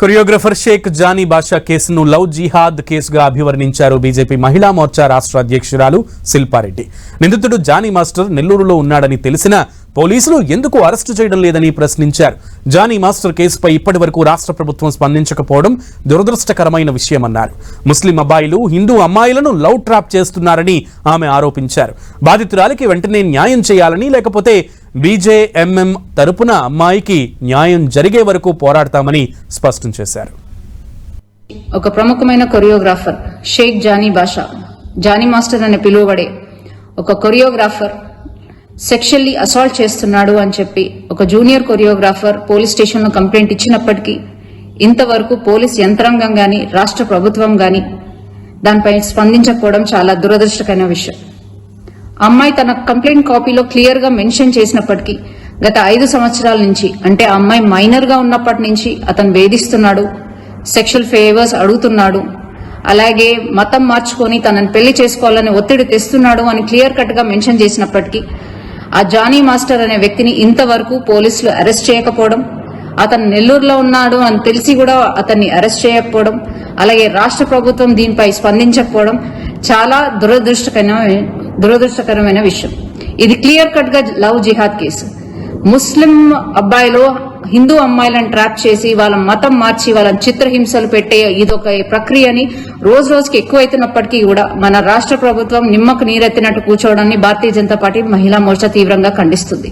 Choreographer Sheikh Jani బాషా కేసును love జిహాద్ కేసుగా అభివర్ణించారు BJP మహిళా మోర్చా రాష్ట్ర అధ్యక్షురాలు శిల్పారెడ్డి. నిందితుడు జానీ మాస్టర్ నెల్లూరులో ఉన్నాడని తెలిసినా పోలీసులు ఎందుకు అరెస్టు చేయడం లేదని ప్రశ్నించారు. జానీ మాస్టర్ కేసుపై ఇప్పటి వరకు రాష్ట్ర ప్రభుత్వం స్పందించకపోవడం దురదృష్టకరమైన విషయమన్నారు. ముస్లిం అబ్బాయిలు హిందూ అమ్మాయిలను లవ్ ట్రాప్ చేస్తున్నారని ఆమె ఆరోపించారు. బాధితురాలికి వెంటనే న్యాయం చేయాలని లేకపోతే బీజేఎంఎం తరపున అమ్మాయికి న్యాయం జరిగే వరకు పోరాడతామని స్పష్టం చేశారు. ఒక ప్రముఖమైన కొరియోగ్రాఫర్ షేక్ జానీ బాషా జానీ మాస్టర్ అని పిలువబడే ఒక కొరియోగ్రాఫర్ సెక్షువల్లీ అసాల్ట్ చేస్తున్నాడు అని చెప్పి ఒక జూనియర్ కొరియోగ్రాఫర్ పోలీస్ స్టేషన్లో కంప్లైంట్ ఇచ్చినప్పటికీ ఇంతవరకు పోలీస్ యంత్రాంగం గాని రాష్ట్ర ప్రభుత్వం గాని దానిపై స్పందించకపోవడం చాలా దురదృష్టకరమైన విషయం. అమ్మాయి తన కంప్లైంట్ కాపీలో క్లియర్గా మెన్షన్ చేసినప్పటికీ గత ఐదు సంవత్సరాల నుంచి అంటే ఆ అమ్మాయి మైనర్గా ఉన్నప్పటి నుంచి అతను వేధిస్తున్నాడు సెక్షువల్ ఫేవర్స్ అడుగుతున్నాడు అలాగే మతం మార్చుకొని తనని పెళ్ళి చేసుకోవాలని ఒత్తిడి తెస్తున్నాడు అని క్లియర్ కట్గా మెన్షన్ చేసినప్పటికీ ఆ జానీ మాస్టర్ అనే వ్యక్తిని ఇంతవరకు పోలీసులు అరెస్ట్ చేయకపోవడం అతను నెల్లూరులో ఉన్నాడు అని తెలిసి కూడా అతన్ని అరెస్ట్ చేయకపోవడం అలాగే రాష్ట్ర ప్రభుత్వం దీనిపై స్పందించకపోవడం చాలా దురదృష్టకరమైన దురదృష్టకరమైన విషయం. ఇది క్లియర్ కట్గా లవ్ జిహాద్ కేసు. ముస్లిం అబ్బాయిలో హిందూ అమ్మాయిలను ట్రాప్ చేసి వాళ్ళ మతం మార్చి వాళ్ళని చిత్రహింసలు పెట్టే ఇదొక ప్రక్రియని రోజు రోజుకి ఎక్కువైతున్నప్పటికీ కూడా మన రాష్ట్ర ప్రభుత్వం నిమ్మకు నీరెత్తినట్టు కూర్చోవడాన్ని భారతీయ జనతా పార్టీ మహిళా మోర్చా తీవ్రంగా ఖండిస్తుంది.